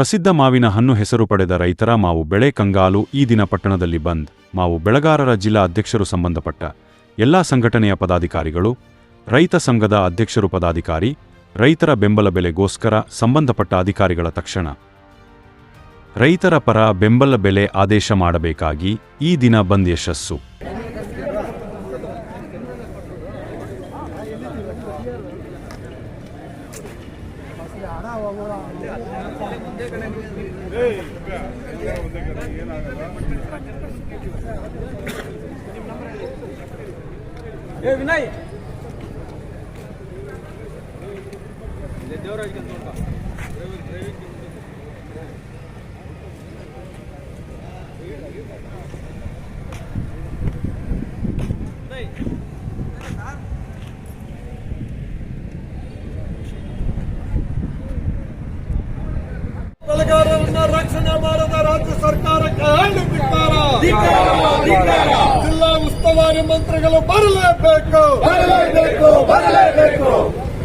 ಪ್ರಸಿದ್ಧ ಮಾವಿನ ಹಣ್ಣು ಹೆಸರು ಪಡೆದ ರೈತರ ಮಾವು ಬೆಳೆ ಕಂಗಾಲು ಈ ದಿನ ಪಟ್ಟಣದಲ್ಲಿ ಬಂದ್. ಮಾವು ಬೆಳೆಗಾರರ ಜಿಲ್ಲಾ ಅಧ್ಯಕ್ಷರು ಸಂಬಂಧಪಟ್ಟ ಎಲ್ಲಾ ಸಂಘಟನೆಯ ಪದಾಧಿಕಾರಿಗಳು, ರೈತ ಸಂಘದ ಅಧ್ಯಕ್ಷರು ಪದಾಧಿಕಾರಿ, ರೈತರ ಬೆಂಬಲ ಬೆಲೆಗೋಸ್ಕರ ಸಂಬಂಧಪಟ್ಟ ಅಧಿಕಾರಿಗಳ ತಕ್ಷಣ ರೈತರ ಪರ ಬೆಂಬಲ ಬೆಲೆ ಆದೇಶ ಮಾಡಬೇಕಾಗಿ ಈ ದಿನ ಬಂದ್ ಯಶಸ್ಸು ಏ ವಿನಯ್ ಬೆಳೆಗಾರರನ್ನ ರಕ್ಷಣೆ ಮಾಡದ ಹೇಳಿ ಧಿಕ್ಕಾರ. ಜಿಲ್ಲಾ ಉಸ್ತುವಾರಿ ಮಂತ್ರಿಗಳು ಬರಲೇಬೇಕು. ಬರಲೇಬೇಕು ಬರಲೇಬೇಕು.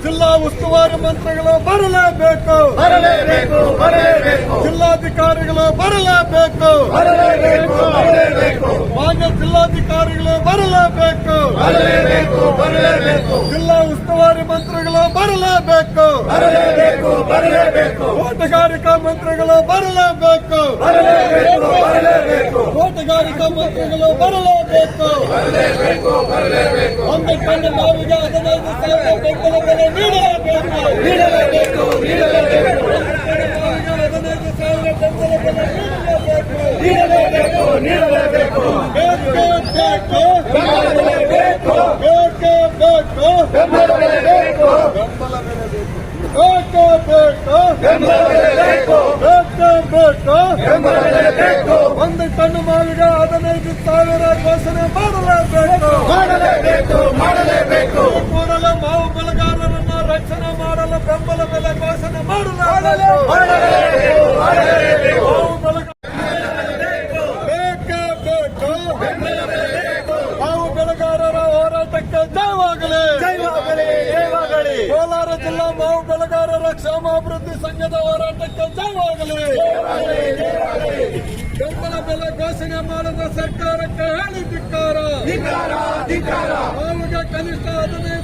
ಜಿಲ್ಲಾ ಉಸ್ತುವಾರಿ ಮಂತ್ರಿಗಳು ಬರಲೇಬೇಕು. ಬರಲೇಬೇಕು ಬರಲೇಬೇಕು. ಜಿಲ್ಲಾಧಿಕಾರಿಗಳು ಬರಲೇಬೇಕು. ಬರಲೇಬೇಕು ಬರಲೇಬೇಕು. ಮಾನ್ಯ ಜಿಲ್ಲಾಧಿಕಾರಿಗಳು ಬರಲೇಬೇಕು. ಬರಲೇಬೇಕು ಬರಲೇಬೇಕು. ಜಿಲ್ಲಾ ಉಸ್ತುವಾರಿ ಮಂತ್ರಿಗಳು ಬರಲೇಬೇಕು. ಬರಲೇಬೇಕು ಬರಲೇಬೇಕು. ತೋಟಗಾರಿಕಾ ಮಂತ್ರಿಗಳು ಬರಲೇಬೇಕು. ಬರಲೇಬೇಕು ಬರಲೇಬೇಕು. ತೋಟಗಾರಿಕಾ ಮಂತ್ರಿಗಳು ಬರಲೇಬೇಕು. ಒಂದು ಟನ್ ಮಾವಿಗೆ ಹದಿನೈದು ಸಾವಿರ ಬೆಂಬಲ ಬೆಲೆ ನೀಡಲೇಬೇಕು ನೀಡಲೇಬೇಕು ನೀಡಲೇಬೇಕು ಮಾವಿಗೆ ಹದಿನೈದು ಸಾವಿರ ಬೆಂಬಲ ಬೆಲೆ ನೀಡಲೇಬೇಕು. ಒಂದು ಟನ್ ಮಾವಿಗೆ ಹದಿನೈದು ಸಾವಿರ ಘೋಷಣೆ ಮಾಡಲೇಬೇಕು ಮಾಡಲೇಬೇಕು ಮಾಡಲೇಬೇಕು. ಬೇಕು ಮಾವು ಬೆಳೆಗಾರರ ಹೋರಾಟಕ್ಕೆ ಜಯವಾಗಲಿ. ಜೈವಾಗಲಿ ಕೋಲಾರ ಜಿಲ್ಲಾ ಮಾವು ಬೆಳೆಗಾರರ ಕ್ಷೇಮಾಭಿವೃದ್ಧಿ ಸಂಘದ ಹೋರಾಟಕ್ಕೆ ಜಯವಾಗಲಿ. ಬೆಂಬಲ ಬೆಲೆ ಘೋಷಣೆ ಮಾಡದ ಸರ್ಕಾರಕ್ಕೆ ಹೇಳಿ ಧಿಕಾರ ಧಿಕಾರ ಧಿಕ್ಕಾರ. ಮಾವಿಗೆ ಕನಿಷ್ಠ ಹದಿನೈದು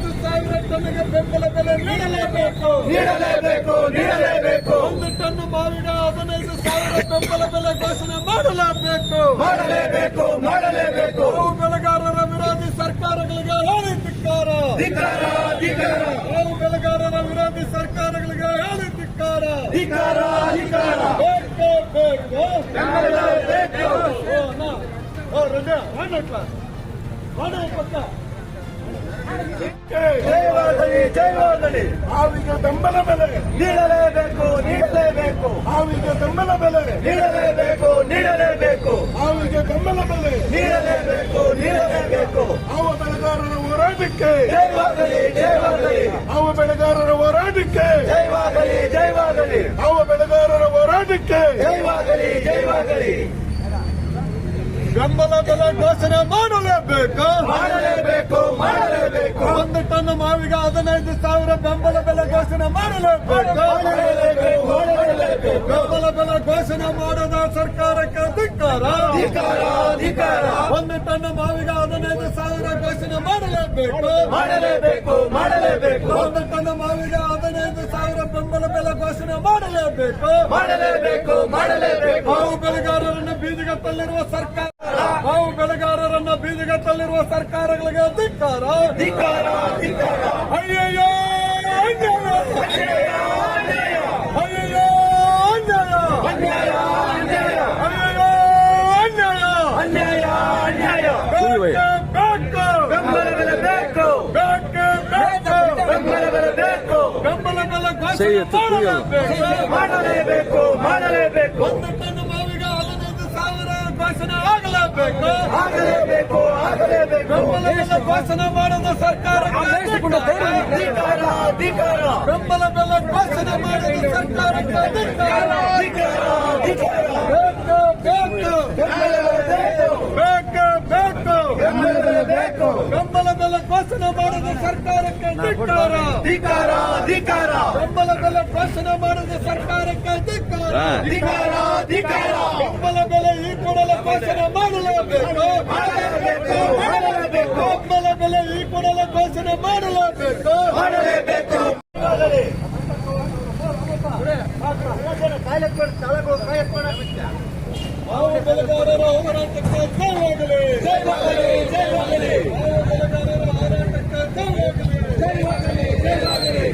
ಸಾವಿರ ಬೆಂಬಲ ಬೆಲೆ ನೀಡಲೇಬೇಕು. ನೀಡಲೇಬೇಕು ನೀಡಲೇಬೇಕು. ಒಂದು ಟನ್ ಮಾವಿನ ಹದಿನೈದು ಸಾವಿರ ಬೆಂಬಲ ಬೆಲೆ ಘೋಷಣೆ ಮಾಡಲೇಬೇಕು. ಮಾಡಲೇಬೇಕು ಮಾಡಲೇಬೇಕು. ಬೆಳೆಗಾರರ ವಿರೋಧಿ ಸರ್ಕಾರಗಳಿಗೆ ಹೇಳಿ ಧಿಕ್ಕಾರ ಮಾವು ಬೆಳೆಗಾರರ ವಿರೋಧಿ ಸರ್ಕಾರಗಳಿಗೆ ಹೇಳಿ ಧಿಕ್ಕಾರ ಬೇಕೇ ಬೇಕು. ಬೆಂಬಲ ಬೇಕು. ಓ, ಜೈವಾಗಲಿ ಜೈವಾಗಲಿ ಮಾವಿಗೆ ಬೆಂಬಲ ಬೆಲೆ. ನೀಡಲೇಬೇಕು ನೀಡಲೇಬೇಕು. ಹಾವಿಗೆ ಬೆಂಬಲ ಬೆಲೆ. ನೀಡಲೇಬೇಕು ನೀಡಲೇಬೇಕು. ಹಾವಿಗೆ ಬೆಂಬಲ ಬೆಲೆ. ನೀಡಲೇಬೇಕು ನೀಡಲೇಬೇಕು. ಮಾವು ಬೆಳೆಗಾರರ ಹೋರಾಟಕ್ಕೆ. ಜೈವಾಗಲಿ ಜೈವಾಗಲಿ ಮಾವು ಬೆಳೆಗಾರರ ಹೋರಾಟಕ್ಕೆ. ಜೈವಾಗಲಿ ಜೈವಾಗಲಿ ಮಾವು ಬೆಳೆಗಾರರ ಹೋರಾಟಕ್ಕೆ. ಜೈವಾಗಲಿ ಜೈವಾಗಲಿ ಬೆಂಬಲ ಬೆಲೆ ಘೋಷಣೆ ಮಾಡಲೇಬೇಕು. ಮಾಡಲೇಬೇಕು ಮಾಡಲೇಬೇಕು. ಒಂದು ಟನ್ ಮಾವಿಗೆ ಹದಿನೈದು ಸಾವಿರ ಬೆಂಬಲ ಬೆಲೆ ಘೋಷಣೆ ಮಾಡಲೇಬೇಕು. ಬೆಂಬಲ ಬೆಲೆ ಘೋಷಣೆ ಮಾಡದ ಸರ್ಕಾರಕ್ಕೆ ಧಿಕ್ಕಾರ. ಒಂದು ಟನ್ ಮಾವಿಗೆ ಹದಿನೈದು ಸಾವಿರ ಘೋಷಣೆ ಮಾಡಲೇಬೇಕು. ಮಾಡಲೇಬೇಕು ಮಾಡಲೇಬೇಕು. ಒಂದು ಟನ್ ಮಾವಿಗೆ ಹದಿನೈದು ಸಾವಿರ ಬೆಂಬಲ ಬೆಲೆ ಘೋಷಣೆ ಮಾಡಲೇಬೇಕು. ಮಾಡಲೇಬೇಕು ಮಾಡಲೇಬೇಕು. ಮಾವು ಬೆಳೆಗಾರರನ್ನು ಬೀದಿಗೆ ತಲ್ಲಿರುವ ಸರ್ಕಾರ ಮಾವು ಬೆಳೆಗಾರರನ್ನ ಬೀದಿಗೆ ತಳ್ಳಿರುವ ಸರ್ಕಾರಗಳಿಗೆ ಧಿಕ್ಕಾರ ಧಿಕ್ಕಾರ ಧಿಕ್ಕಾರ ಅಯ್ಯಯ್ಯೋ ಅನ್ಯಾಯ. ಅಯ್ಯಯ್ಯೋ ಅನ್ಯಾಯ. ಅನ್ಯಾಯ ಅನ್ಯಾಯ. ಅಯ್ಯಯ್ಯೋ ಅನ್ಯಾಯ. ಬೇಕೇ ಬೇಕು. ಬೆಂಬಲ ಬೆಲೆ ಬೇಕು ಬೇಕು. ಬೆಂಬಲ ಬೆಲೆ ಬೇಕು ಬೆಂಬಲ ಬೆಲೆ ಮಾಡಲೇಬೇಕು. ಮಾಡಲೇಬೇಕು ಮಾಡಲೇಬೇಕು. ಒಂದು ಟನ್ ಮಾವಿಗೆ ಹದಿನೈದು ಸಾವಿರ ಘೋಷಣೆ ಆಗಲೇಬೇಕು. ಆಗಲೇಬೇಕು. ದೇಶ ಭಾಷಣ ಮಾಡದ ಸರ್ಕಾರ. ಬೆಂಬಲ ಬೆಲೆ ಭಾಷಣ ಮಾಡುವ ಸರ್ಕಾರಕ್ಕೆ ಬೆಂಬಲ ಬೆಲೆ ಭಾಷಣ ಮಾಡುವ ಸರ್ಕಾರಕ್ಕೆ ಧಿಕ್ಕಾರ ಧಿಕಾರ ಧಿಕಾರ ಬೆಂಬಲ ಬೆಲೆ ಭಾಷಣ ಮಾಡದ ಸರ್ಕಾರಕ್ಕೆ ಧಿಕ್ಕಾರ ಧಿಕಾರ ಧಿಕಾರ ಬೆಂಬಲ ಬೆಲೆ ಈ ಕೂಡಲೇ ಭಾಷಣ ಮಾಡಲೇಬೇಕು. ಮಾಡಲೇಬೇಕು ಮಾಡಲೇಬೇಕು. ಘೋಷಣೆ ಮಾಡಲೇಬೇಕು ಮಾಡಲೇಬೇಕು ಮಾವು ಬೆಳೆಗಾರರ ಹೋರಾಟಕ್ಕೆ ಜಯವಾಗಲಿ ಜಯವಾಗಲಿ ಜಯವಾಗಲಿ ಮಾವು ಬೆಳೆಗಾರರ ಹೋರಾಟಕ್ಕೆ ಜಯವಾಗಲಿ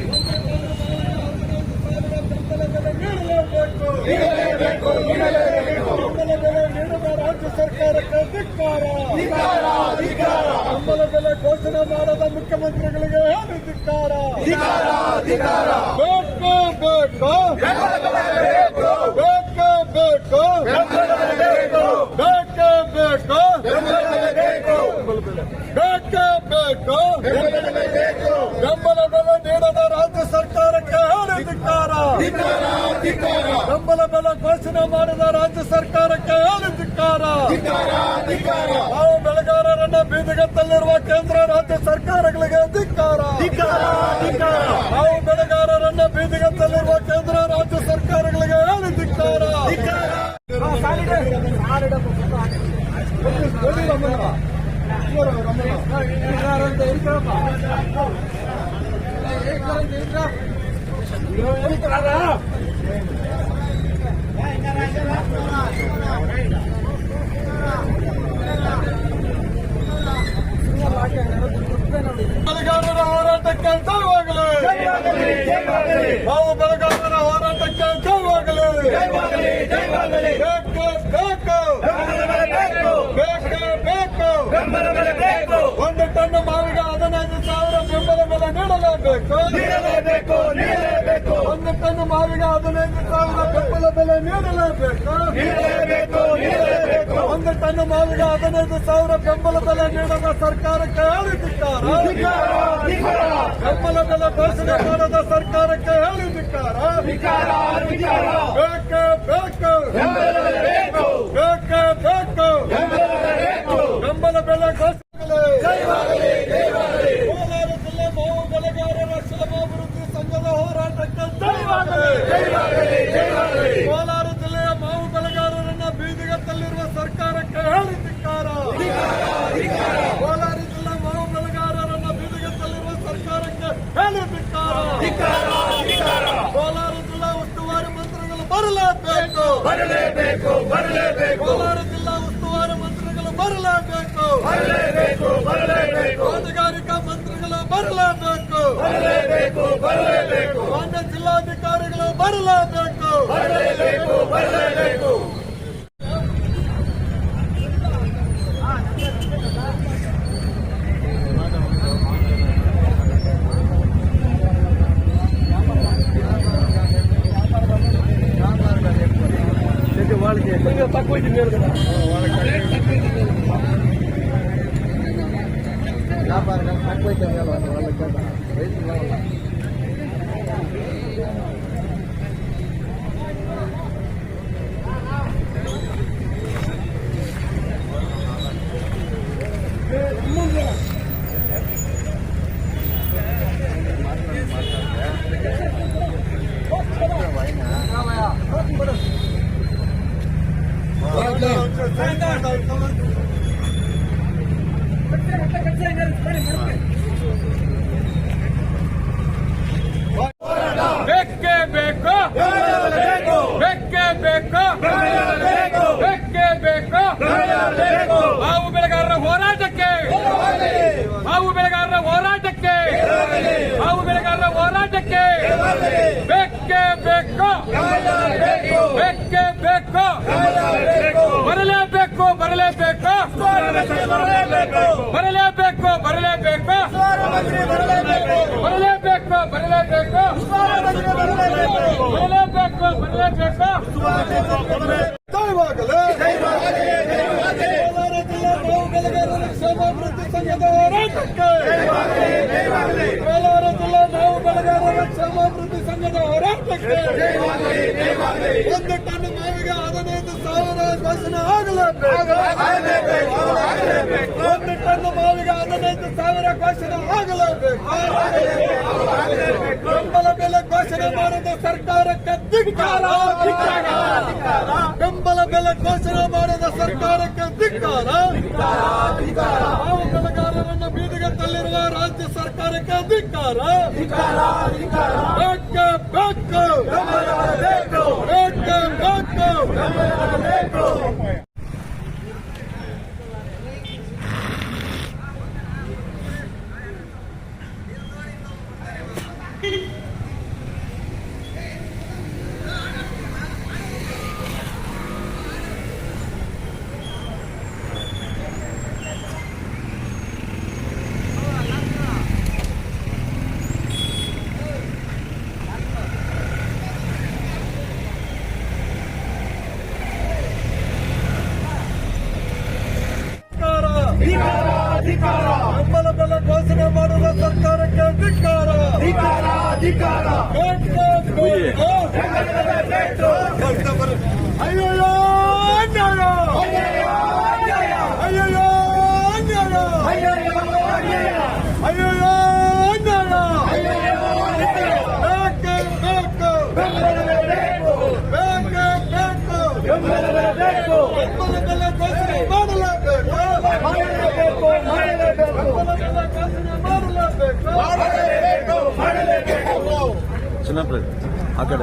ಬೆಂಬಲ ಬೆಲೆ ನೀಡಲೇಬೇಕು ನೀಡಲೇಬೇಕು ನೀಡಲೇಬೇಕು ಸರ್ಕಾರಕ್ಕೆ ಧಿಕ್ಕಾರ. ಬೆಂಬಲ ಬೆಲೆ ಘೋಷಣೆ ಮಾಡದ ಮುಖ್ಯಮಂತ್ರಿಗಳಿಗೆ ಏನು ಧಿಕ್ಕಾರ? ಬೇಕು. ಬೇಕು. ಬೇಕು. ಬೇಕು. ಬೇಕೇ. ಬೇಕು. ಬೇಕೇ ಬೇಕು. ಬೆಂಬಲ ಬೆಲೆ ನೀಡದ ರಾಜ್ಯ ಸರ್ಕಾರಕ್ಕೆ ಏನು ಧಿಕ್ಕಾರ? ಬೆಂಬಲ ಬೆಲೆ ಘೋಷಣೆ ಮಾಡದ ರಾಜ್ಯ ಸರ್ಕಾರ ಧಿಕ್ಕಾರ ನಾವು ಬೆಳೆಗಾರರನ್ನ ಬೀದಿಗತ್ತಲ್ಲಿರುವ ಕೇಂದ್ರ ರಾಜ್ಯ ಸರ್ಕಾರಗಳಿಗೆ ಧಿಕ್ಕಾರ ನಾವು ಬೆಳೆಗಾರರನ್ನ ಬೀದಿಗತ್ತಲ್ಲಿರುವ ಕೇಂದ್ರ ರಾಜ್ಯ ಸರ್ಕಾರಗಳಿಗೆ ಹೇಳಿ ಧಿಕ್ಕಾರ ಧಿಕಾರ ಬೆಳೆಗಾರರ ಹೋರಾಟಕ್ಕೆ ಜಯವಾಗಲಿ ಜಯವಾಗಲಿ ಜಯವಾಗಲಿ ನಾವು ಬೆಳೆಗಾರರ ಹೋರಾಟಕ್ಕೆ ಜಯವಾಗಲಿ ಜಯವಾಗಲಿ ಜಯವಾಗಲಿ ಬೇಕು ಬೇಕು ಬೇಕು ಬೇಕು ಬೇಕು ಬೆಂಬಲ ಬೆಲೆ ಬೇಕು ಒಂದು ಟನ್ ಮಾವಿಗೆ ಹದಿನೈದು ಸಾವಿರ ಬೆಂಬಲ ಬೆಲೆ ನೀಡಲೇಬೇಕು ನೀಡಲೇಬೇಕು ನೀಡಲೇಬೇಕು ಒಂದು ಟನ್ ಮಾವಿಗೆ ಹದಿನೈದು ಸಾವಿರ ಬೆಂಬಲ ಬೆಲೆ ನೀಡಲೇಬೇಕು ನೀಡಲೇಬೇಕು ನೀಡಲೇಬೇಕು ಒಂದು ಟನ್ ಮಾವಿನ ಹದಿನೈದು ಸಾವಿರ ಬೆಂಬಲ ಬೆಲೆ ನೀಡದ ಸರ್ಕಾರಕ್ಕೆ ಹೇಳಿದಿಕ್ಕಾರ ಬೆಂಬಲ ಬೆಲೆ ಘೋಷಣೆ ಮಾಡದ ಸರ್ಕಾರಕ್ಕೆ ಹೇಳಿದಿಕ್ಕಾರ ಬೇಕು ಬೇಕು. ಬೇಕು ಬೇಕು. ಬರಲೇಬೇಕು ಬರಲೇಬೇಕು. ಕೋಲಾರ ಜಿಲ್ಲಾ ಉಸ್ತುವಾರಿ ಮಂತ್ರಿಗಳು ಬರಲೇಬೇಕು. ಬರಲೇಬೇಕು ಬರಲೇಬೇಕು. ತೋಟಗಾರಿಕಾ ಮಂತ್ರಿಗಳು ಬರಲೇಬೇಕು. ಬರಲೇಬೇಕು ಬರಲೇಬೇಕು. ಮಾನ್ಯ ಜಿಲ್ಲಾಧಿಕಾರಿಗಳು ಬರಲೇಬೇಕು. ಬರಲೇಬೇಕು ಬರಲೇಬೇಕು. போயிட்டு போயிருக்கோம் நான் பாருங்க போயிட்டு ಬರಲೇಬೇಕು ಬರಲೇಬೇಕು ಬರಲೇಬೇಕು ಬರಲೇಬೇಕು ಜಯವಾಗಲಿ ಕೋಲಾರ ಜಿಲ್ಲಾ ಮಾವು ಬೆಳೆಗಾರರ ಕ್ಷೇಮಾಭಿವೃದ್ಧಿ ಸಂಘದ ಹೋರಾಟಕ್ಕೆ ಕೋಲಾರ ಜಿಲ್ಲಾ ಮಾವು ಬೆಳೆಗಾರರ ಕ್ಷೇಮಾಭಿವೃದ್ಧಿ ಸಂಘದ ಹೋರಾಟಕ್ಕೆ ಒಂದು ಟನ್ ಮಾವಿಗೆ ಹದಿನೈದು ಘೋಷಣೆ ಆಗಲೇಬೇಕು. ಒಂದು ಮಾವಿಗೆ ಹದಿನೈದು ಸಾವಿರ ಘೋಷಣೆ ಆಗಲೇಬೇಕು. ಬೆಂಬಲ ಬೆಲೆ ಘೋಷಣೆ ಮಾಡಿದ ಸರ್ಕಾರಕ್ಕೆ ಧಿಕ್ಕಾರ. ಬೆಂಬಲ ಬೆಲೆ ಘೋಷಣೆ ಮಾಡಿದ ಸರ್ಕಾರಕ್ಕೆ ಧಿಕ್ಕಾರ. ರಾಜ್ಯ ಸರ್ಕಾರಕ್ಕೆ ಅಧಿಕಾರ. ಬೇಕು? ಬೇಕು. ಬೇಕು? ಬೇಕು ಧಿಕ್ಕಾರ ಬೆಂಬಲ ಬೆಲೆ ಘೋಷಣೆ ಮಾಡುವ ಸರ್ಕಾರಕ್ಕೆ ಧಿಕ್ಕಾರ ಬೇಕು, ಬೇಕು. చెప్పినట్లేదు అక్కడ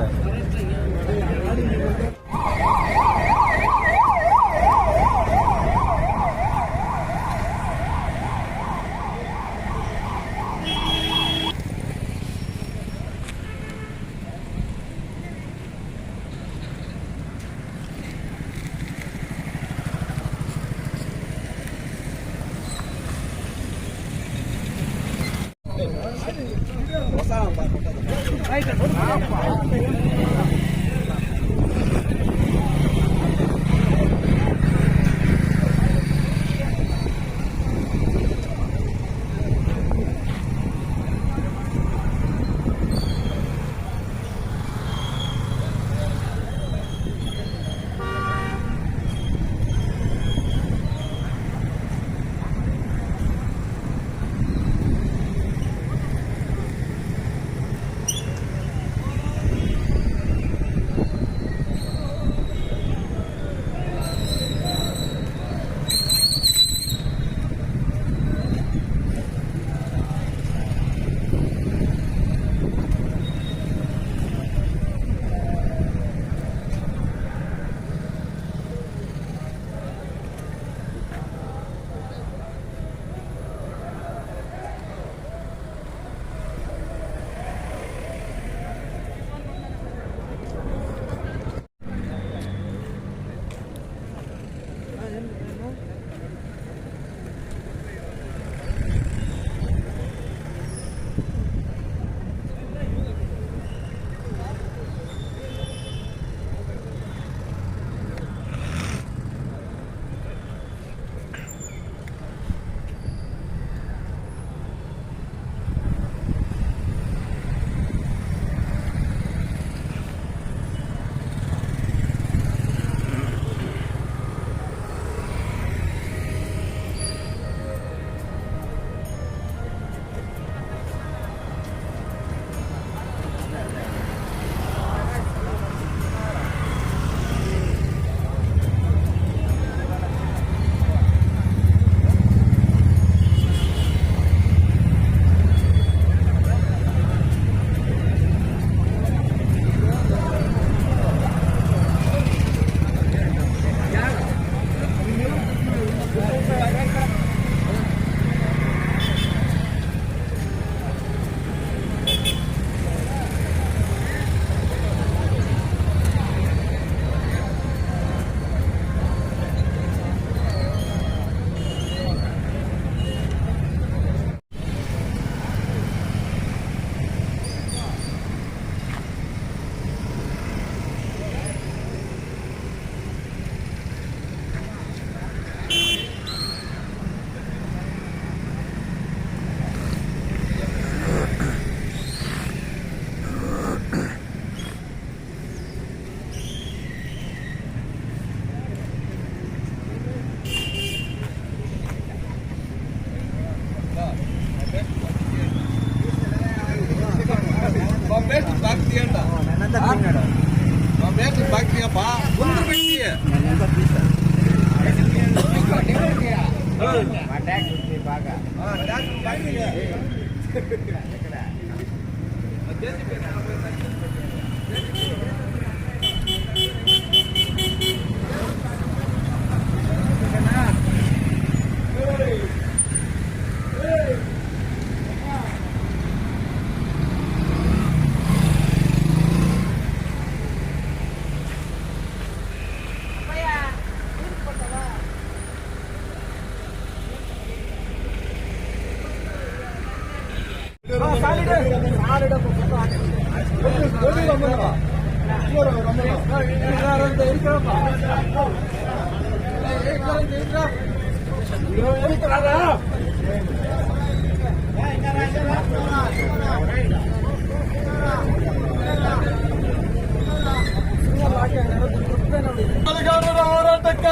ನೋಡಪ್ಪ ಒಂದು ಬಿಟ್ಟಿಯೇ ಬೆಳೆಗಾರರ ಹೋರಾಟಕ್ಕೆ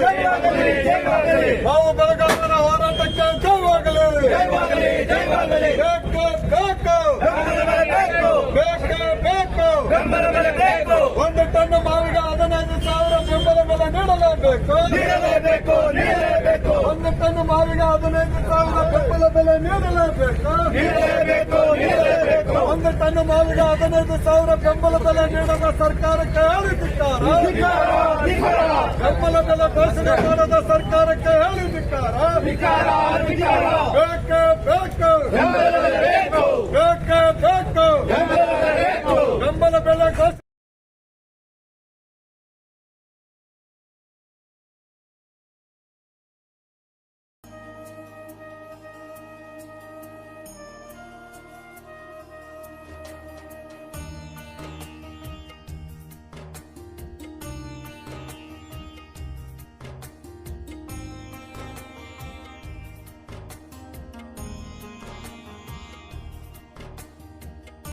ಜಯವಾಗಲಿ ನಾವು ಬೆಳೆಗಾರರ ಹೋರಾಟಕ್ಕೆ ಜಯವಾಗಲಿ ಬೆಲೆ ಬೇಕು ಒಂದು ಟನ್ ಮಾವಿಗೆ ಹದಿನೈದು ಸಾವಿರ ಬೆಂಬಲ ಬೆಲೆ ನೀಡಲೇಬೇಕು. ನೀಡಲೇಬೇಕು ನೀಡಲೇಬೇಕು. ಒಂದು ಟನ್ ಮಾವಿಗೆ ಹದಿನೈದು ಸಾವಿರ ಬೆಂಬಲ ಬೆಲೆ ನೀಡಲೇಬೇಕು. ನೀಡಲೇಬೇಕು ನೀಡಲೇಬೇಕು. ಒಂದು ಟನ್ ಮಾವಿಗೆ ಹದಿನೈದು ಸಾವಿರ ಬೆಂಬಲ ಬೆಲೆ ನೀಡದ ಸರ್ಕಾರಕ್ಕೆ ಹೇಳಿದ್ದಾರೆ ಬೆಂಬಲ ಬೆಲೆ ಘೋಷಣೆ ಮಾಡದ ಸರ್ಕಾರಕ್ಕೆ ಅಧಿಕಾರ ಬೇಕು ಬೇಕು. ಬೆಂಬಲ